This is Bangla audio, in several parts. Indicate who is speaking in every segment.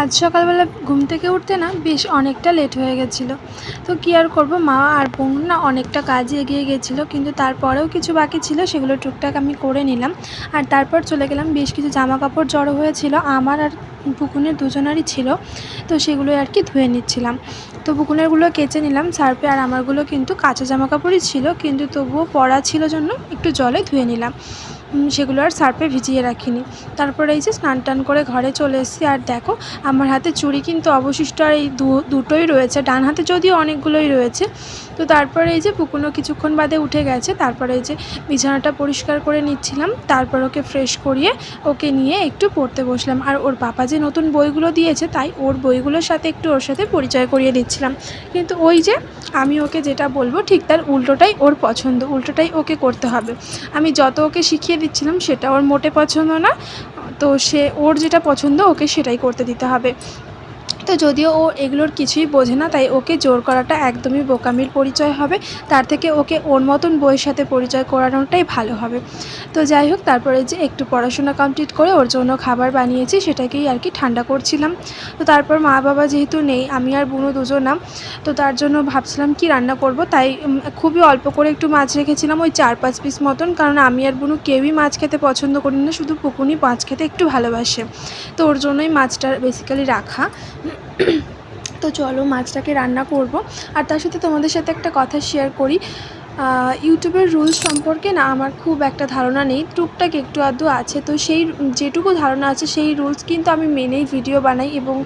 Speaker 1: আজ সকালবেলা ঘুম থেকে উঠতে না বেশ অনেকটা লেট হয়ে গেছিল। তো কী আর করব, মা আর বোন না অনেকটা কাজে এগিয়ে গেছিল, কিন্তু তারপরেও কিছু বাকি ছিল, সেগুলো টুকটাক আমি করে নিলাম। আর তারপর চলে গেলাম, বেশ কিছু জামা কাপড় জড়ো হয়েছিল, আমার আর পুকুনের দুজনারই ছিল, তো সেগুলোই আর কি ধুয়ে নিচ্ছিলাম। তো পুকুনেরগুলো কেচে নিলাম, সার্ফে আর আমারগুলো কিন্তু কাঁচা জামা কাপড়ই ছিল, কিন্তু তবুও পরা ছিল জন্য একটু জলে ধুয়ে নিলাম। সেগুলো আর সার্ফে ভিজিয়ে রাখিনি। তারপরে এই যে স্নান টান করে ঘরে চলে এসেছি। আর দেখো, আমার হাতে চুড়ি কিন্তু অবশিষ্ট আর এই দুটোই রয়েছে। ডান হাতে যদিও অনেকগুলোই রয়েছে। তো তারপরে এই যে পুকুনো কিছুক্ষণ বাদে উঠে গেছে। তারপরে এই যে বিছানাটা পরিষ্কার করে নিচ্ছিলাম। তারপর ওকে ফ্রেশ করিয়ে ওকে নিয়ে একটু পড়তে বসলাম। আর ওর বাবা যে নতুন বইগুলো দিয়েছে, তাই ওর বইগুলোর সাথে একটু ওর সাথে পরিচয় করিয়ে দিচ্ছিলাম। কিন্তু ওই যে আমি ওকে যেটা বলব, ঠিক তার উল্টোটাই ওর পছন্দ। উল্টোটাই ওকে করতে হবে। আমি যত ওকে শিখিয়ে দিচ্ছিলাম সেটা ওর মোটে পছন্দ না। তো সে, ওর যেটা পছন্দ ওকে সেটাই করতে দিতে হবে। তো যদিও ও এগুলোর কিছুই বোঝে না, তাই ওকে জোর করাটা একদমই বোকামির পরিচয় হবে। তার থেকে ওকে ওর মতন বইয়ের সাথে পরিচয় করানোটাই ভালো হবে। তো যাই হোক, তারপরে যে একটু পড়াশোনা কমপ্লিট করে ওর জন্য খাবার বানিয়েছি, সেটাকেই আর কি ঠান্ডা করছিলাম। তো তারপর মা বাবা যেহেতু নেই, আমি আর বুনো দুজনা, তো তার জন্য ভাবছিলাম কি রান্না করব, তাই খুবই অল্প করে একটু মাছ রেখেছিলাম, ওই চার পাঁচ পিস মতন, কারণ আমি আর বুনু কেউই মাছ খেতে পছন্দ করি না, শুধু পুকুনি মাছ খেতে একটু ভালোবাসে। তো ওর জন্যই মাছটা বেসিক্যালি রাখা। তো চলো মাছটাকে রান্না করব। আর তার সাথে তোমাদের সাথে একটা কথা শেয়ার করি। ইউটিউবের রুলস সম্পর্কে না আমার খুব একটা ধারণা নেই। টুকটাক একটু আধটু আছে। তো সেই যেটুকু ধারণা আছে সেই রুলস কিন্তু আমি মেনেই ভিডিও বানাই এবং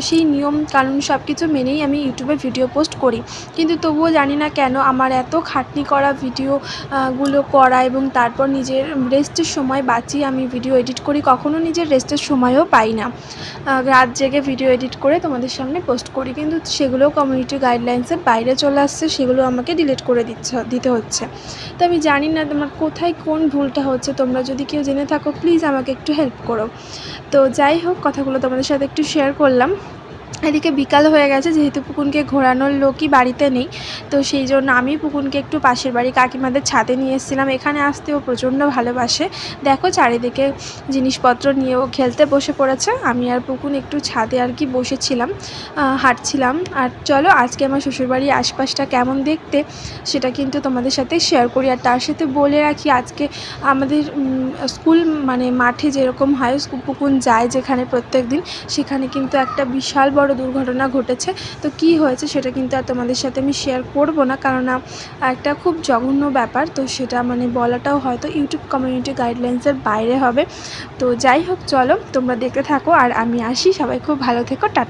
Speaker 1: সেই নিয়ম কানুন সব কিছু মেনেই আমি ইউটিউবে ভিডিও পোস্ট করি। কিন্তু তবুও জানি না কেন আমার এত খাটনি করা ভিডিও আহ, গুলো করা এবং তারপর নিজের রেস্টের সময় বাঁচিয়ে আমি ভিডিও এডিট করি কখনো নিজের রেস্টের সময়ও পাই না। রাত জেগে ভিডিও এডিট করে তোমাদের সামনে পোস্ট করি। কিন্তু সেগুলো কমিউনিটি গাইডলাইন্সের বাইরে চলে আসছে সেগুলো আমাকে ডিলিট করে দিচ্ছে দিতে হচ্ছে। তো আমি জানি না তোমার কোথায় কোন ভুলটা হচ্ছে, তোমরা যদি কেউ জেনে থাকো প্লিজ আমাকে একটু হেল্প করো। তো যাই হোক, কথাগুলো তোমাদের সাথে একটু শেয়ার করলাম। এদিকে বিকাল হয়ে গেছে, যেহেতু পুকুনকে ঘোরানোর লোকই বাড়িতে নেই, তো সেই জন্য আমি পুকুনকে একটু পাশের বাড়ি কাকিমাদের ছাদে নিয়ে এসেছিলাম। এখানে আসতে ও প্রচণ্ড ভালোবাসে। দেখো চারিদিকে জিনিসপত্র নিয়ে ও খেলতে বসে পড়েছে। আমি আর পুকুন একটু ছাদে আর কি বসেছিলাম হাঁটছিলাম। আর চলো, আজকে আমার শ্বশুরবাড়ির আশপাশটা কেমন দেখতে সেটা কিন্তু তোমাদের সাথে শেয়ার করি। আর তার সাথে বলে রাখি, আজকে আমাদের স্কুল মানে মাঠে যেরকম হয় পুকুন যায় যেখানে প্রত্যেক দিন সেখানে কিন্তু একটা বিশাল বড় দুর্ঘটনা ঘটেছে। তো কি হয়েছে সেটা কিন্তু আর তোমাদের সাথে আমি শেয়ার করব না। কারণ একটা খুব জঘন্য ব্যাপার। তো সেটা মানে বলাটাও হয়তো ইউটিউব কমিউনিটি গাইডলাইন্সের বাইরে হবে। তো যাই হোক, চলো তোমরা দেখতে থাকো। আর আমি আসি। সবাই খুব ভালো থেকো। টাটা